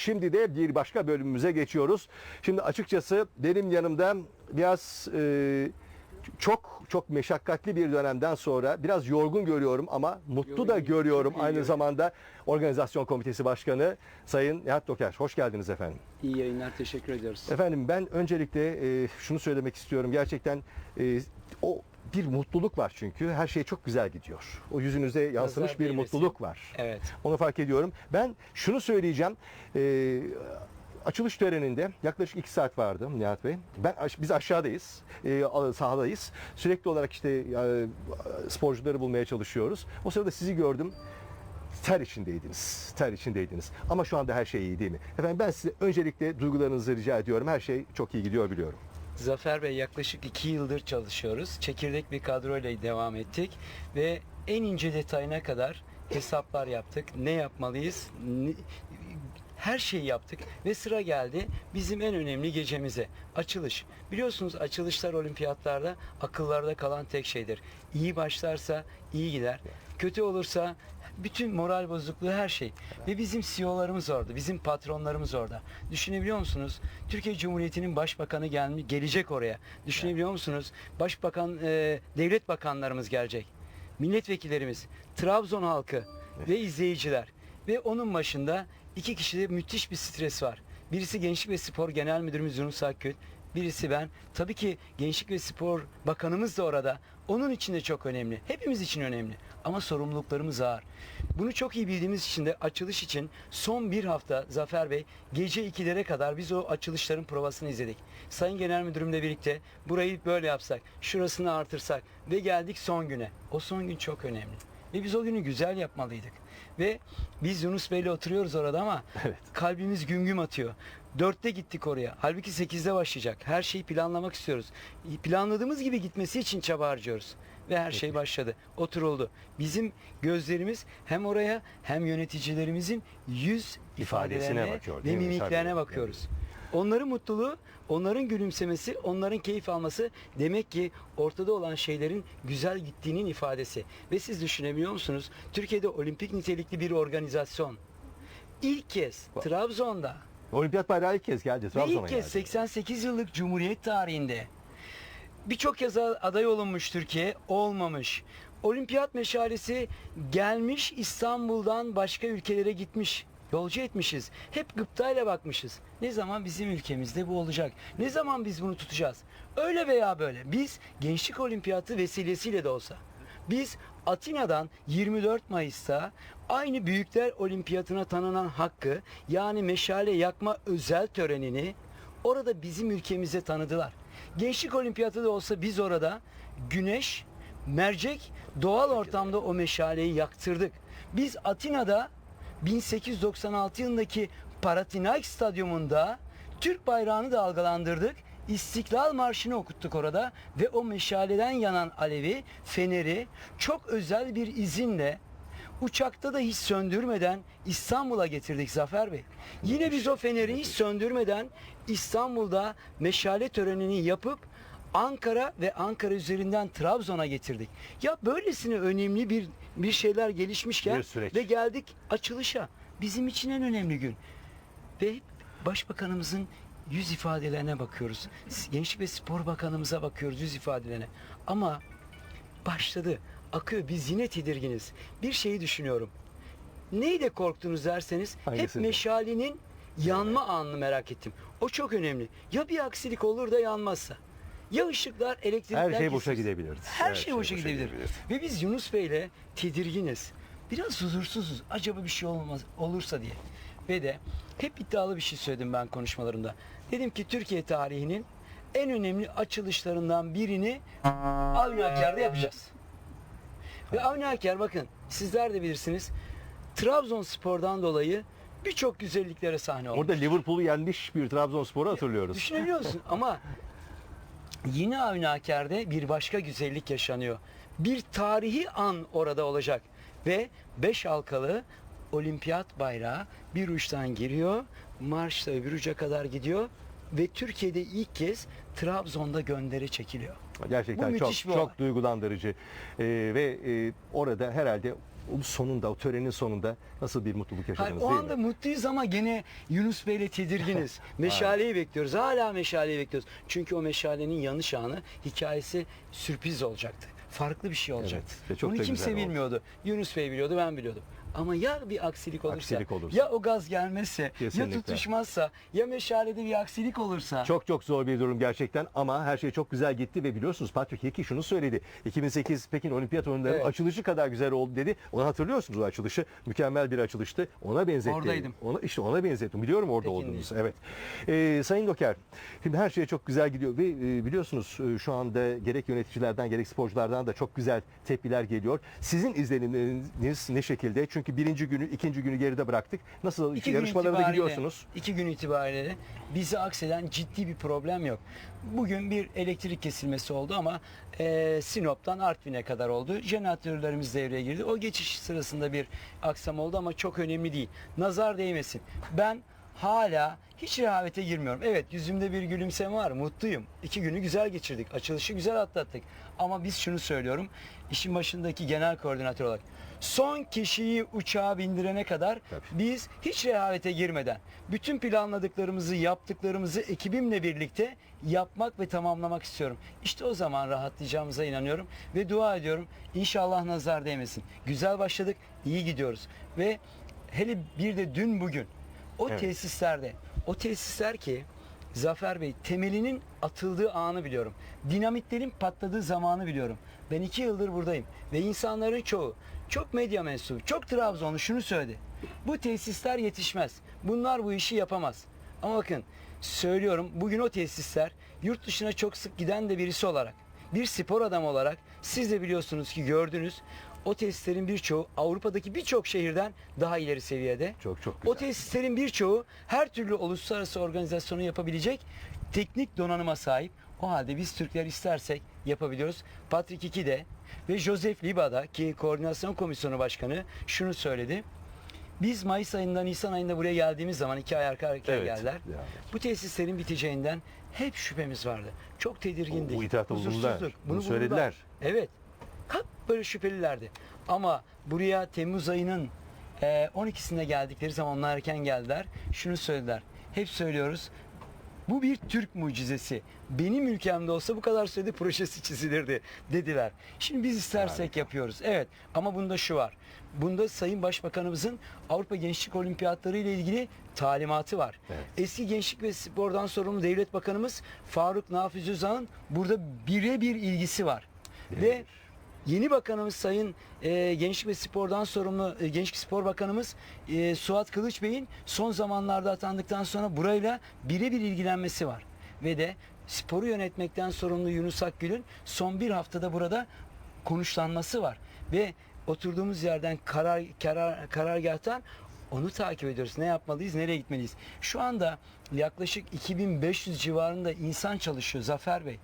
Şimdi de bir başka bölümümüze geçiyoruz. Şimdi açıkçası benim yanımda biraz e, çok çok meşakkatli bir dönemden sonra biraz yorgun görüyorum ama mutlu da görüyorum aynı zamanda organizasyon komitesi başkanı Sayın Nihat Doker. Hoş geldiniz efendim. İyi yayınlar, teşekkür ediyoruz. Efendim ben öncelikle e, şunu söylemek istiyorum. Gerçekten e, o bir mutluluk var çünkü her şey çok güzel gidiyor. O yüzünüze yansımış bir değmesin. mutluluk var. Evet. Onu fark ediyorum. Ben şunu söyleyeceğim. Ee, açılış töreninde yaklaşık 2 saat vardı Nihat Bey. Ben biz aşağıdayız. e, sahadayız. Sürekli olarak işte e, sporcuları bulmaya çalışıyoruz. O sırada sizi gördüm. Ter içindeydiniz. Ter içindeydiniz. Ama şu anda her şey iyi değil mi? Efendim ben size öncelikle duygularınızı rica ediyorum. Her şey çok iyi gidiyor biliyorum. Zafer Bey yaklaşık iki yıldır çalışıyoruz. Çekirdek bir kadroyla devam ettik ve en ince detayına kadar hesaplar yaptık. Ne yapmalıyız? Ne- her şeyi yaptık ve sıra geldi bizim en önemli gecemize. Açılış. Biliyorsunuz açılışlar olimpiyatlarda akıllarda kalan tek şeydir. İyi başlarsa iyi gider. Kötü olursa bütün moral bozukluğu her şey. Ve bizim CEO'larımız orada, bizim patronlarımız orada. Düşünebiliyor musunuz? Türkiye Cumhuriyeti'nin başbakanı gelmiş, gelecek oraya. Düşünebiliyor musunuz? Başbakan, e, devlet bakanlarımız gelecek. Milletvekillerimiz, Trabzon halkı ve izleyiciler. Ve onun başında iki kişide müthiş bir stres var. Birisi Gençlik ve Spor Genel Müdürümüz Yunus Akgül. Birisi ben. Tabii ki Gençlik ve Spor Bakanımız da orada. Onun için de çok önemli. Hepimiz için önemli. Ama sorumluluklarımız ağır. Bunu çok iyi bildiğimiz için de açılış için son bir hafta Zafer Bey gece 2'lere kadar biz o açılışların provasını izledik. Sayın Genel Müdürümle birlikte burayı böyle yapsak, şurasını artırsak ve geldik son güne. O son gün çok önemli. Ve biz o günü güzel yapmalıydık. Ve biz Yunus Bey'le oturuyoruz orada ama Evet. kalbimiz güm güm atıyor. Dörtte gittik oraya. Halbuki sekizde başlayacak. Her şeyi planlamak istiyoruz. Planladığımız gibi gitmesi için çaba harcıyoruz. Ve her şey başladı. Oturuldu. Bizim gözlerimiz hem oraya hem yöneticilerimizin yüz İfadesine ifadelerine bakıyor, ve mimiklerine bakıyoruz. Onların mutluluğu, onların gülümsemesi, onların keyif alması demek ki ortada olan şeylerin güzel gittiğinin ifadesi. Ve siz düşünebiliyor musunuz? Türkiye'de olimpik nitelikli bir organizasyon ilk kez Trabzon'da Olimpiyat bayrağı ilk kez geldi. Trabzon'a ilk kez geldi. 88 yıllık Cumhuriyet tarihinde birçok kez aday olunmuş Türkiye olmamış. Olimpiyat meşalesi gelmiş İstanbul'dan başka ülkelere gitmiş. Yolcu etmişiz. Hep gıptayla bakmışız. Ne zaman bizim ülkemizde bu olacak? Ne zaman biz bunu tutacağız? Öyle veya böyle. Biz Gençlik Olimpiyatı vesilesiyle de olsa biz Atina'dan 24 Mayıs'ta aynı Büyükler Olimpiyatına tanınan hakkı yani meşale yakma özel törenini orada bizim ülkemize tanıdılar. Gençlik Olimpiyatı da olsa biz orada güneş, mercek doğal ortamda o meşaleyi yaktırdık. Biz Atina'da 1896 yılındaki Paratinaik Stadyumunda Türk bayrağını dalgalandırdık. İstiklal Marşı'nı okuttuk orada ve o meşaleden yanan alevi, feneri çok özel bir izinle uçakta da hiç söndürmeden İstanbul'a getirdik Zafer Bey. Yine biz o feneri hiç söndürmeden İstanbul'da meşale törenini yapıp Ankara ve Ankara üzerinden Trabzon'a getirdik. Ya böylesine önemli bir bir şeyler gelişmişken Bir süreç. ve geldik açılışa. Bizim için en önemli gün. Ve Başbakanımızın yüz ifadelerine bakıyoruz. Gençlik ve Spor Bakanımıza bakıyoruz yüz ifadelerine. Ama başladı. Akıyor. Biz yine tedirginiz. Bir şeyi düşünüyorum. Neyde korktunuz derseniz hep meşalenin yanma anını merak ettim. O çok önemli. Ya bir aksilik olur da yanmazsa? Ya ışıklar, elektrikler Her şey boşa gidebilirdi. Her, şey, boşa gidebilir. Ve biz Yunus Bey'le tedirginiz. Biraz huzursuzuz. Acaba bir şey olmaz olursa diye. Ve de hep iddialı bir şey söyledim ben konuşmalarımda. Dedim ki Türkiye tarihinin en önemli açılışlarından birini Avni Aker'de yapacağız. Ve Avni Aker bakın sizler de bilirsiniz Trabzonspor'dan dolayı birçok güzelliklere sahne oldu. Orada Liverpool'u yenmiş bir Trabzonspor'u hatırlıyoruz. Düşünebiliyor musun? Ama yine Avni Aker'de bir başka güzellik yaşanıyor. Bir tarihi an orada olacak. Ve beş halkalı olimpiyat bayrağı bir uçtan giriyor, marşla öbür uca kadar gidiyor ve Türkiye'de ilk kez Trabzon'da göndere çekiliyor. Gerçekten Bu çok çok duygulandırıcı Ee, ve e, orada herhalde o sonunda, o törenin sonunda nasıl bir mutluluk Hayır, yaşadınız o değil anda mi? mutluyuz ama gene Yunus Bey'le tedirginiz. Meşaleyi bekliyoruz. Hala meşaleyi bekliyoruz. Çünkü o meşalenin yanış anı hikayesi sürpriz olacaktı. Farklı bir şey olacaktı. ve çok da kimse güzel oldu. bilmiyordu. Yunus Bey biliyordu, ben biliyordum. Ama ya bir aksilik olursa, Aksilik olursa. ya o gaz gelmezse, Kesinlikle. ya tutuşmazsa, ya meşalede bir aksilik olursa. Çok çok zor bir durum gerçekten ama her şey çok güzel gitti ve biliyorsunuz Patrick Hickey şunu söyledi. 2008 Pekin Olimpiyat Oyunları Evet. açılışı kadar güzel oldu dedi. Onu hatırlıyorsunuz o açılışı. Mükemmel bir açılıştı. Ona benzetti. Oradaydım. Ona, işte ona benzettim. Biliyorum orada Pekin'deyim. olduğunuzu. Evet. Ee, Sayın Doker, şimdi her şey çok güzel gidiyor ve e, biliyorsunuz e, şu anda gerek yöneticilerden gerek sporculardan da çok güzel tepkiler geliyor. Sizin izlenimleriniz ne şekilde? Çünkü birinci günü, ikinci günü geride bıraktık. Nasıl İki yarışmalara da gidiyorsunuz? İki gün itibariyle bizi akseden ciddi bir problem yok. Bugün bir elektrik kesilmesi oldu ama e, Sinop'tan Artvin'e kadar oldu. Jeneratörlerimiz devreye girdi. O geçiş sırasında bir aksam oldu ama çok önemli değil. Nazar değmesin. Ben hala hiç rehavete girmiyorum. Evet yüzümde bir gülümseme var. Mutluyum. İki günü güzel geçirdik. Açılışı güzel atlattık. Ama biz şunu söylüyorum. işin başındaki genel koordinatör olarak. Son kişiyi uçağa bindirene kadar Tabii. biz hiç rehavete girmeden bütün planladıklarımızı, yaptıklarımızı ekibimle birlikte yapmak ve tamamlamak istiyorum. İşte o zaman rahatlayacağımıza inanıyorum ve dua ediyorum. İnşallah nazar değmesin. Güzel başladık, iyi gidiyoruz. Ve hele bir de dün bugün o Evet. tesislerde, o tesisler ki Zafer Bey temelinin atıldığı anı biliyorum. Dinamitlerin patladığı zamanı biliyorum. Ben iki yıldır buradayım ve insanların çoğu çok medya mensubu, çok Trabzonlu şunu söyledi. Bu tesisler yetişmez. Bunlar bu işi yapamaz. Ama bakın söylüyorum bugün o tesisler yurt dışına çok sık giden de birisi olarak bir spor adamı olarak siz de biliyorsunuz ki gördünüz o tesislerin birçoğu Avrupa'daki birçok şehirden daha ileri seviyede. Çok çok O güzel. tesislerin birçoğu her türlü uluslararası organizasyonu yapabilecek teknik donanıma sahip. O halde biz Türkler istersek yapabiliyoruz. Patrick Iki de ve Joseph Liba'da ki koordinasyon komisyonu başkanı şunu söyledi. Biz Mayıs ayında Nisan ayında buraya geldiğimiz zaman iki ay arka arkaya Evet. geldiler. Yani. Bu tesislerin biteceğinden hep şüphemiz vardı. Çok tedirgindik. Bu- bulundular. huzursuzdur. Bunu bulundular. söylediler. Evet. Hep böyle şüphelilerdi. Ama buraya Temmuz ayının e, 12'sinde geldikleri zaman onlar erken geldiler. Şunu söylediler. Hep söylüyoruz. Bu bir Türk mucizesi. Benim ülkemde olsa bu kadar sürede projesi çizilirdi dediler. Şimdi biz istersek Harika. yapıyoruz. Evet ama bunda şu var. Bunda Sayın Başbakanımızın Avrupa Gençlik Olimpiyatları ile ilgili talimatı var. Evet. Eski Gençlik ve Spor'dan sorumlu Devlet Bakanımız Faruk Nafiz Özal'ın burada birebir ilgisi var. Ve Birebir. Yeni bakanımız Sayın e, Gençlik ve Spor'dan sorumlu e, Gençlik Spor Bakanımız e, Suat Kılıç Bey'in son zamanlarda atandıktan sonra burayla birebir ilgilenmesi var. Ve de sporu yönetmekten sorumlu Yunus Akgül'ün son bir haftada burada konuşlanması var. Ve oturduğumuz yerden karar, karar karargahtan onu takip ediyoruz. Ne yapmalıyız, nereye gitmeliyiz? Şu anda yaklaşık 2500 civarında insan çalışıyor Zafer Bey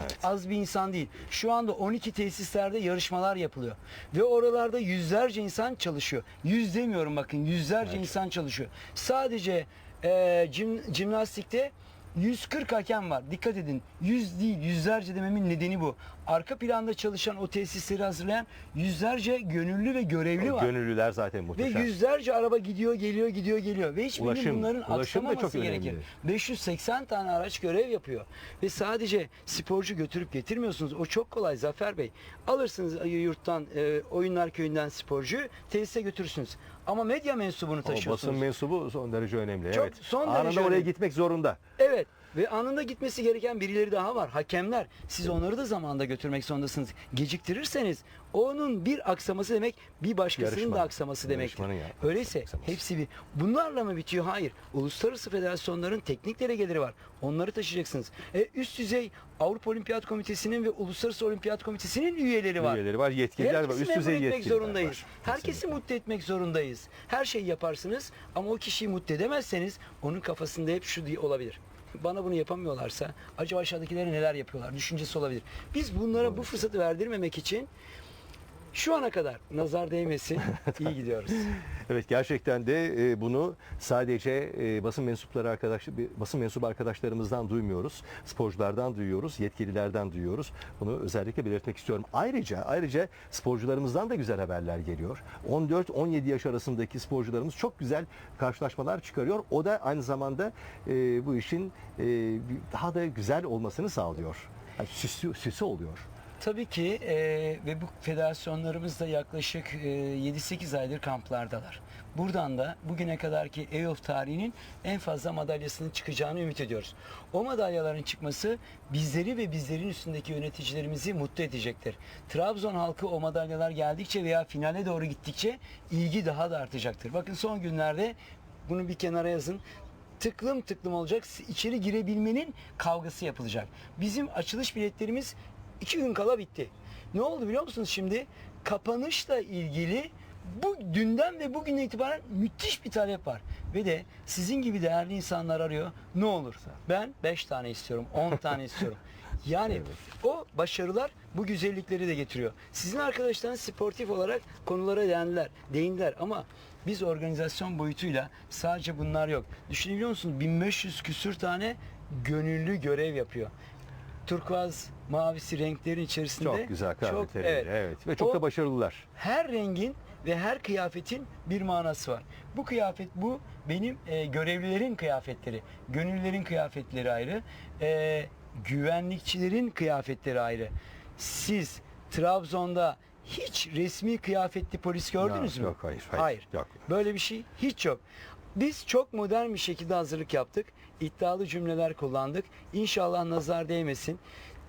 Evet. az bir insan değil. Şu anda 12 tesislerde yarışmalar yapılıyor. Ve oralarda yüzlerce insan çalışıyor. Yüz demiyorum bakın yüzlerce Evet. insan çalışıyor. Sadece e, jim, jimnastikte 140 hakem var. Dikkat edin. 100 değil yüzlerce dememin nedeni bu. Arka planda çalışan o tesisleri hazırlayan yüzlerce gönüllü ve görevli var. Gönüllüler zaten Ve muhteşem. yüzlerce araba gidiyor, geliyor, gidiyor, geliyor. Ve hiçbirinin Ulaşım, bunların ulaşım da aksamaması çok önemli. gerekir. 580 tane araç görev yapıyor. Ve sadece sporcu götürüp getirmiyorsunuz. O çok kolay Zafer Bey. Alırsınız e, yurttan, e, oyunlar köyünden sporcuyu tesise götürürsünüz. Ama medya mensubunu O basın taşıyorsunuz. mensubu son derece önemli. Çok- evet. son Anında derece oraya önemli. gitmek zorunda. Evet ve anında gitmesi gereken birileri daha var. Hakemler. Siz onları da zamanda götürmek zorundasınız. Geciktirirseniz onun bir aksaması demek bir başkasının Yarışma. da aksaması ya- Öyleyse aksaması. hepsi bir. Bunlarla mı bitiyor? Hayır. Uluslararası federasyonların teknik delegeleri var. Onları taşıyacaksınız. E, üst düzey Avrupa Olimpiyat Komitesi'nin ve Uluslararası Olimpiyat Komitesi'nin üyeleri var. Üyeleri var, yetkililer var, Herkesi üst düzey yetkililer zorundayız. var. Herkesi Kesinlikle. mutlu etmek zorundayız. Her şeyi yaparsınız ama o kişiyi mutlu edemezseniz onun kafasında hep şu diye olabilir. Bana bunu yapamıyorlarsa acaba aşağıdakileri neler yapıyorlar düşüncesi olabilir. Biz bunlara bu fırsatı verdirmemek için Şu ana kadar nazar değmesin. iyi gidiyoruz. Evet gerçekten de e, bunu sadece e, basın mensupları arkadaş basın mensubu arkadaşlarımızdan duymuyoruz. Sporculardan duyuyoruz, yetkililerden duyuyoruz. Bunu özellikle belirtmek istiyorum. Ayrıca ayrıca sporcularımızdan da güzel haberler geliyor. 14-17 yaş arasındaki sporcularımız çok güzel karşılaşmalar çıkarıyor. O da aynı zamanda e, bu işin e, daha da güzel olmasını sağlıyor. Yani süsü, süsü oluyor. Tabii ki e, ve bu federasyonlarımız da yaklaşık e, 7-8 aydır kamplardalar. Buradan da bugüne kadarki EOF tarihinin en fazla madalyasının çıkacağını ümit ediyoruz. O madalyaların çıkması bizleri ve bizlerin üstündeki yöneticilerimizi mutlu edecektir. Trabzon halkı o madalyalar geldikçe veya finale doğru gittikçe ilgi daha da artacaktır. Bakın son günlerde bunu bir kenara yazın tıklım tıklım olacak. İçeri girebilmenin kavgası yapılacak. Bizim açılış biletlerimiz iki gün kala bitti. Ne oldu biliyor musunuz şimdi? Kapanışla ilgili bu dünden ve bugünden itibaren müthiş bir talep var. Ve de sizin gibi değerli insanlar arıyor. Ne olur ben 5 tane istiyorum, 10 tane istiyorum. Yani o başarılar bu güzellikleri de getiriyor. Sizin arkadaşlarınız sportif olarak konulara değindiler, değindiler ama biz organizasyon boyutuyla sadece bunlar yok. Düşünebiliyor musunuz? 1500 küsür tane gönüllü görev yapıyor. Turkuaz mavisi renklerin içerisinde Çok güzel kıyafetleri. evet. evet. Ve çok O- da başarılılar. her rengin ve her kıyafetin bir manası var. Bu kıyafet bu benim e, görevlilerin kıyafetleri, gönüllülerin kıyafetleri ayrı, e, güvenlikçilerin kıyafetleri ayrı. Siz Trabzon'da hiç resmi kıyafetli polis gördünüz Yok, mü? yok, hayır, hayır, yok. Böyle bir şey hiç yok. Biz çok modern bir şekilde hazırlık yaptık. İddialı cümleler kullandık. İnşallah nazar değmesin.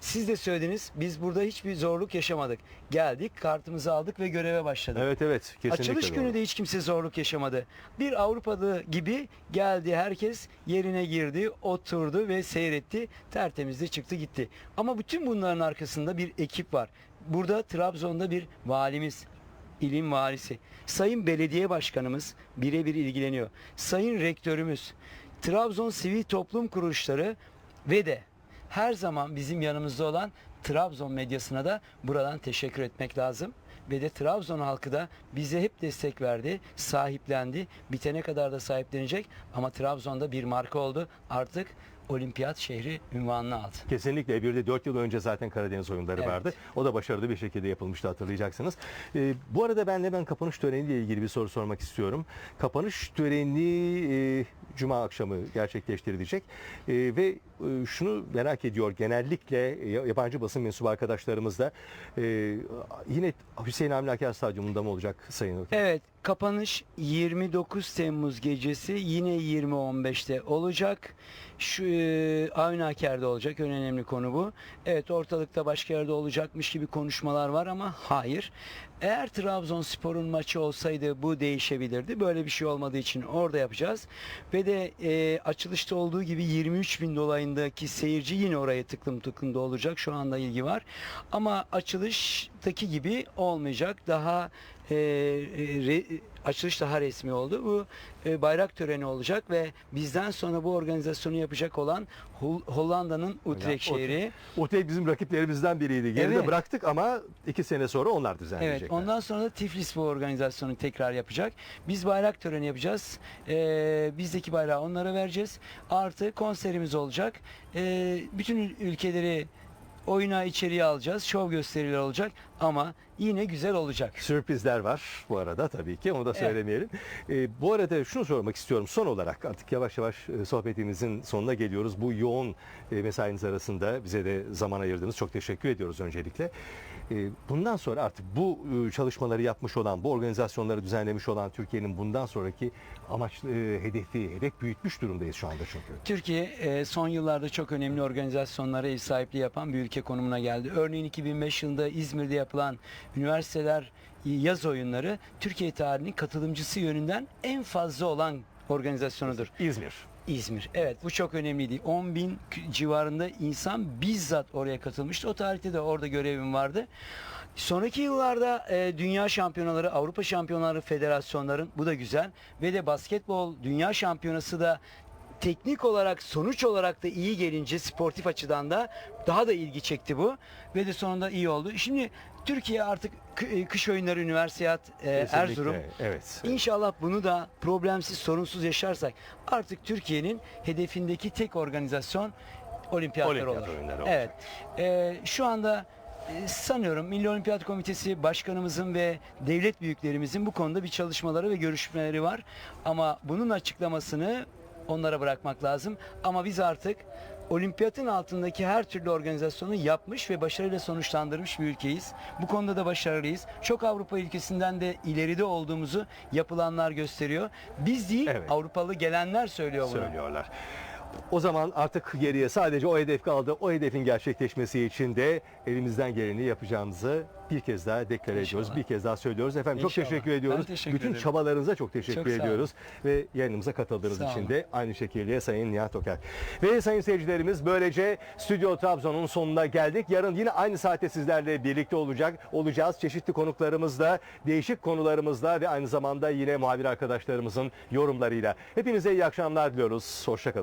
Siz de söylediniz. Biz burada hiçbir zorluk yaşamadık. Geldik, kartımızı aldık ve göreve başladık. Evet evet kesinlikle Açılış doğru. günü de hiç kimse zorluk yaşamadı. Bir Avrupalı gibi geldi herkes yerine girdi, oturdu ve seyretti. Tertemiz de çıktı gitti. Ama bütün bunların arkasında bir ekip var. Burada Trabzon'da bir valimiz, ilim valisi, sayın belediye başkanımız birebir ilgileniyor. Sayın rektörümüz, Trabzon sivil toplum kuruluşları ve de her zaman bizim yanımızda olan Trabzon medyasına da buradan teşekkür etmek lazım. Ve de Trabzon halkı da bize hep destek verdi, sahiplendi. Bitene kadar da sahiplenecek ama Trabzon'da bir marka oldu. Artık olimpiyat şehri ünvanını aldı. Kesinlikle bir de 4 yıl önce zaten Karadeniz oyunları Evet. vardı. O da başarılı bir şekilde yapılmıştı hatırlayacaksınız. Ee, bu arada ben de ben kapanış töreniyle ilgili bir soru sormak istiyorum. Kapanış töreni e, Cuma akşamı gerçekleştirilecek. E, ve e, şunu merak ediyor genellikle e, yabancı basın mensubu arkadaşlarımız da e, yine Hüseyin Avni Aker Stadyumunda mı olacak Sayın Okan? Evet, kapanış 29 Temmuz gecesi yine 20.15'te olacak. Şu e, Avni Aker'de olacak. En önemli konu bu. Evet, ortalıkta başka yerde olacakmış gibi konuşmalar var ama hayır. Eğer Trabzonspor'un maçı olsaydı bu değişebilirdi. Böyle bir şey olmadığı için orada yapacağız. Ve de e, açılışta olduğu gibi 23 bin dolayındaki seyirci yine oraya tıklım tıklım olacak. Şu anda ilgi var. Ama açılıştaki gibi olmayacak. Daha e, e, re- açılış daha resmi oldu. Bu e, bayrak töreni olacak ve bizden sonra bu organizasyonu yapacak olan Hol- Hollanda'nın Utrecht Ya, şehri. Utrecht bizim rakiplerimizden biriydi. Geride Evet. bıraktık ama iki sene sonra onlar düzenleyecekler. Evet, ondan sonra da Tiflis bu organizasyonu tekrar yapacak. Biz bayrak töreni yapacağız. Ee, bizdeki bayrağı onlara vereceğiz. Artı konserimiz olacak. Ee, bütün ül- ülkeleri oyuna içeriye alacağız. Şov gösterileri olacak ama yine güzel olacak. Sürprizler var bu arada tabii ki onu da Evet. söylemeyelim. Ee, bu arada şunu sormak istiyorum son olarak artık yavaş yavaş e, sohbetimizin sonuna geliyoruz. Bu yoğun e, mesainiz arasında bize de zaman ayırdınız. Çok teşekkür ediyoruz öncelikle. E, bundan sonra artık bu e, çalışmaları yapmış olan, bu organizasyonları düzenlemiş olan Türkiye'nin bundan sonraki amaç, e, hedefi, hedef büyütmüş durumdayız şu anda çünkü. Türkiye e, son yıllarda çok önemli organizasyonlara ev sahipliği yapan bir ülke konumuna geldi. Örneğin 2005 yılında İzmir'de yapılan üniversiteler yaz oyunları Türkiye tarihinin katılımcısı yönünden en fazla olan organizasyonudur. İzmir. İzmir. Evet bu çok önemliydi. 10 bin civarında insan bizzat oraya katılmıştı. O tarihte de orada görevim vardı. Sonraki yıllarda e, dünya şampiyonaları, Avrupa şampiyonaları, federasyonların bu da güzel ve de basketbol dünya şampiyonası da teknik olarak sonuç olarak da iyi gelince sportif açıdan da daha da ilgi çekti bu ve de sonunda iyi oldu. Şimdi Türkiye artık e, kış oyunları üniversiyat e, Erzurum Evet. İnşallah bunu da problemsiz, sorunsuz yaşarsak artık Türkiye'nin hedefindeki tek organizasyon olimpiyatlar Olimpiyat olur. oyunları. Evet. Ee, şu anda e, sanıyorum Milli Olimpiyat Komitesi başkanımızın ve devlet büyüklerimizin bu konuda bir çalışmaları ve görüşmeleri var. Ama bunun açıklamasını onlara bırakmak lazım. Ama biz artık olimpiyatın altındaki her türlü organizasyonu yapmış ve başarıyla sonuçlandırmış bir ülkeyiz. Bu konuda da başarılıyız. Çok Avrupa ülkesinden de ileride olduğumuzu yapılanlar gösteriyor. Biz değil Evet. Avrupalı gelenler söylüyor bunu. söylüyorlar. O zaman artık geriye sadece o hedef kaldı. O hedefin gerçekleşmesi için de elimizden geleni yapacağımızı bir kez daha deklare ediyoruz. İnşallah. Bir kez daha söylüyoruz. Efendim çok İnşallah. teşekkür ediyoruz. Ben teşekkür Bütün ederim. çabalarınıza çok teşekkür Çok ediyoruz. Ve yayınımıza katıldığınız Sağ için olun. de aynı şekilde Sayın Nihat Oker. Ve sayın seyircilerimiz böylece Stüdyo Trabzon'un sonuna geldik. Yarın yine aynı saatte sizlerle birlikte olacak olacağız. Çeşitli konuklarımızla, değişik konularımızla ve aynı zamanda yine muhabir arkadaşlarımızın yorumlarıyla. Hepinize iyi akşamlar diliyoruz. Hoşçakalın.